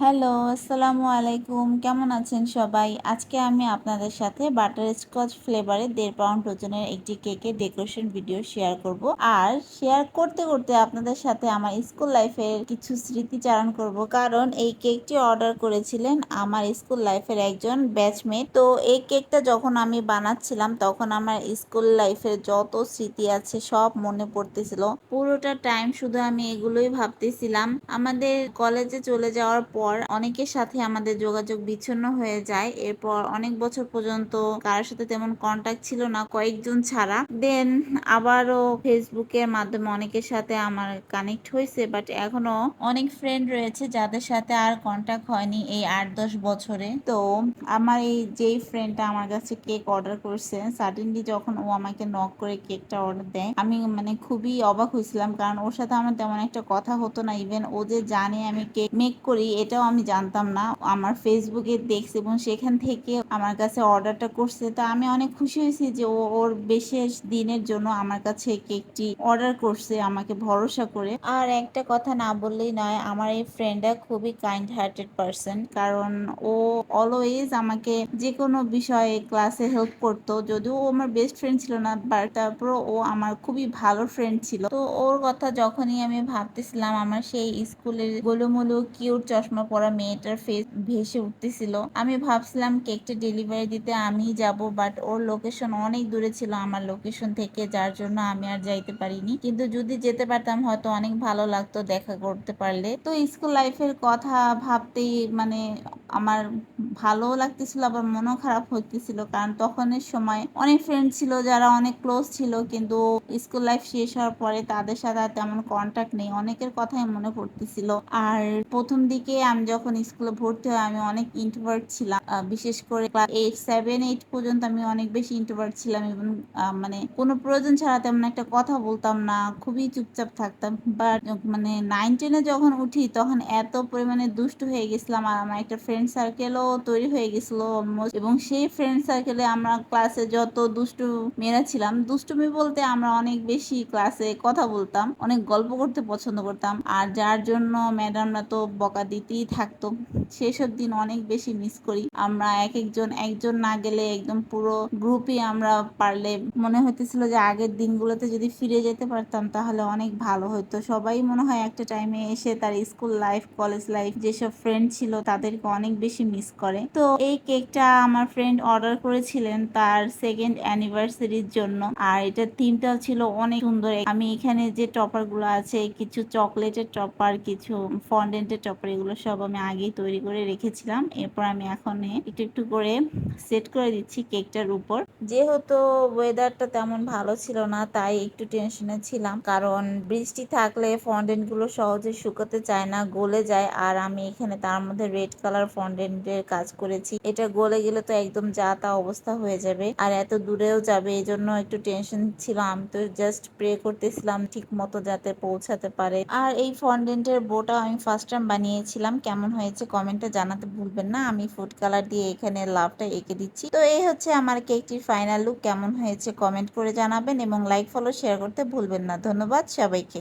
Hello, আসসালামু আলাইকুম। কেমন আছেন সবাই? আজকে আমি আপনাদের সাথে বাটার স্কচ ফ্লেভারে দেড় পাউন্ড ওজনের একটি কেকের ডেকোরেশন ভিডিও শেয়ার করব। আর শেয়ার করতে করতে আপনাদের সাথে আমার স্কুল লাইফের কিছু স্মৃতিচারণ করব। কারণ এই কেকটি অর্ডার করেছিলেন আমার স্কুল লাইফের একজন ব্যাচমেট। তো এই কেকটা যখন আমি বানাচ্ছিলাম, তখন আমার স্কুল লাইফের যত স্মৃতি আছে সব মনে পড়তেছিল। পুরোটা টাইম শুধু আমি এগুলোই ভাবতেছিলাম। আমাদের কলেজে চলে যাওয়ার পর পর অনেকের সাথে আমাদের যোগাযোগ বিচ্ছিন্ন হয়ে যায়। এরপর অনেক বছর পর্যন্ত কারোর সাথে তেমন কন্ট্যাক্ট ছিল না, কয়েকজন ছাড়া। দেন আবারও ফেসবুকের মাধ্যমে অনেকের সাথে আমার কানেক্ট হয়েছে বাট এখনও অনেক ফ্রেন্ড রয়েছে যাদের সাথে আর কন্ট্যাক্ট হয়নি এই আট দশ বছরে। তো আমার এই যেই ফ্রেন্ডটা আমার কাছে কেক অর্ডার করছে সাডেনলি যখন ও আমাকে নক করে কেকটা অর্ডার দেয়, আমি মানে খুবই অবাক হয়েছিলাম। কারণ ওর সাথে আমার তেমন একটা কথা হতো না। ইভেন ও যে জানে আমি কেক মেক করি, এটা এটাও আমি জানতাম না। আমার ফেসবুকে দেখছি এবং সেখান থেকে আমার কাছে অর্ডারটা করছে। তো আমি অনেক খুশি হয়েছি যে ও ওর বিশেষ দিনের জন্য আমার কাছে কেকটি অর্ডার করছে আমাকে ভরসা করে। আর একটা কথা না বললেই নয়, আমার এই ফ্রেন্ডটা খুবই কাইন্ড হার্টেড পারসন কারণ ও অলওয়েজ আমাকে যে কোনো বিষয়ে ক্লাসে হেল্প করতো। যদিও ও আমার বেস্ট ফ্রেন্ড ছিল না বাট তারপর ও আমার খুবই ভালো ফ্রেন্ড ছিল। তো ওর কথা যখনই আমি ভাবতেছিলাম, আমার সেই স্কুলের গোলুমুলু কিউট চশমা পরা মেয়েটার ফেস ভেসে উঠতেছিল। আমি ভাবছিলাম কেকটা ডেলিভারি দিতে আমি যাব বাট ওর লোকেশন অনেক দূরে ছিল আমার লোকেশন থেকে, যার জন্য আমি আর যাইতে পারিনি। কিন্তু যদি যেতে পারতাম, হয়তো অনেক ভালো লাগতো দেখা করতে পারলে। তো স্কুল লাইফের কথা ভাবতেই মানে আমার ভালো লাগতেছিল, আবার মনও খারাপ হইতেছিল। কারণ তখনের সময় অনেক ফ্রেন্ড ছিল যারা অনেক ক্লোজ ছিল, কিন্তু স্কুল লাইফ শেষ হওয়ার পরে তাদের সাথে তেমন কন্ট্যাক্ট নেই। অনেকের কথাই মনে পড়তেছিল। আর প্রথম দিকে আমি যখন স্কুলে ভর্তি হয় আমি অনেক ইন্ট্রোভার্ট ছিলাম। বিশেষ করে ক্লাস এইট সেভেন এইট পর্যন্ত আমি অনেক বেশি ইন্ট্রোভার্ট ছিলাম এবং মানে কোনো প্রয়োজন ছাড়া তেমন একটা কথা বলতাম না, খুবই চুপচাপ থাকতাম। বাট মানে নাইন টেনে যখন উঠি, তখন এত পরিমাণে দুষ্ট হয়ে গেছিলাম আর আমার একটা ফ্রেন্ড সার্কেলও তৈরি হয়ে গেছিল অলমোস্ট এবং সেই ফ্রেন্ড সার্কেলে আমরা ক্লাসে যত দুষ্টু মেয়েরা ছিলাম, দুষ্টুমি বলতে আমরা অনেক বেশি ক্লাসে কথা বলতাম, অনেক গল্প করতে পছন্দ করতাম। আর যার জন্য ম্যাডামরা তো বকা দিতেই থাকতো। সেসব দিন অনেক বেশি মিস করি। আমরা এক একজন একজন না গেলে একদম পুরো গ্রুপই আমরা পারলে মনে হইতেছিল যে আগের দিনগুলোতে যদি ফিরে যেতে পারতাম তাহলে অনেক ভালো হতো সবাই মনে হয় একটা টাইমে এসে তার স্কুল লাইফ কলেজ লাইফ যেসব ফ্রেন্ড ছিল তাদেরকে অনেক বেশি মিস করে। তো এই কেকটা আমার ফ্রেন্ড অর্ডার করেছিলেন তার সেকেন্ড অ্যানিভার্সারির জন্য। আর এটা থিমটা ছিল অনেক সুন্দর। আমি এখানে যে টপারগুলো আছে, কিছু চকলেটের টপার কিছু ফন্ডেন্টের টপার এগুলো সব আমি আগেই তৈরি করে রেখেছিলাম। এরপর আমি এখন একটু একটু করে সেট করে দিচ্ছি কেকটার উপর। যেহেতু ওয়েদারটা তেমন ভালো ছিল না, তাই একটু টেনশনে ছিলাম। কারণ বৃষ্টি থাকলে ফন্ডেন্টগুলো সহজে শুকাতে চায় না, গলে যায়। আর আমি এখানে তার মধ্যে রেড কালার ফন্ডেন্টের কাজ করেছি। এটা গলে গেলে তো একদম যা তা অবস্থা হয়ে যাবে। আর এত দূরেও যাবে এই জন্য একটু টেনশন ছিল আমি তো জাস্ট প্রে করতেছিলাম ঠিক মতো যাতে পৌঁছাতে পারে। আর এই ফন্ডেন্টের বোটা আমি ফার্স্ট টাইম বানিয়েছিলাম। কেমন হয়েছে কমেন্টে জানাতে ভুলবেন না। আমি ফুড কালার দিয়ে এখানে লাভটা এঁকে দিচ্ছি। তো এই হচ্ছে আমার কেকটির ফাইনাল লুক কেমন হয়েছে কমেন্ট করে জানাবেন এবং লাইক ফলো শেয়ার করতে ভুলবেন না। ধন্যবাদ সবাইকে।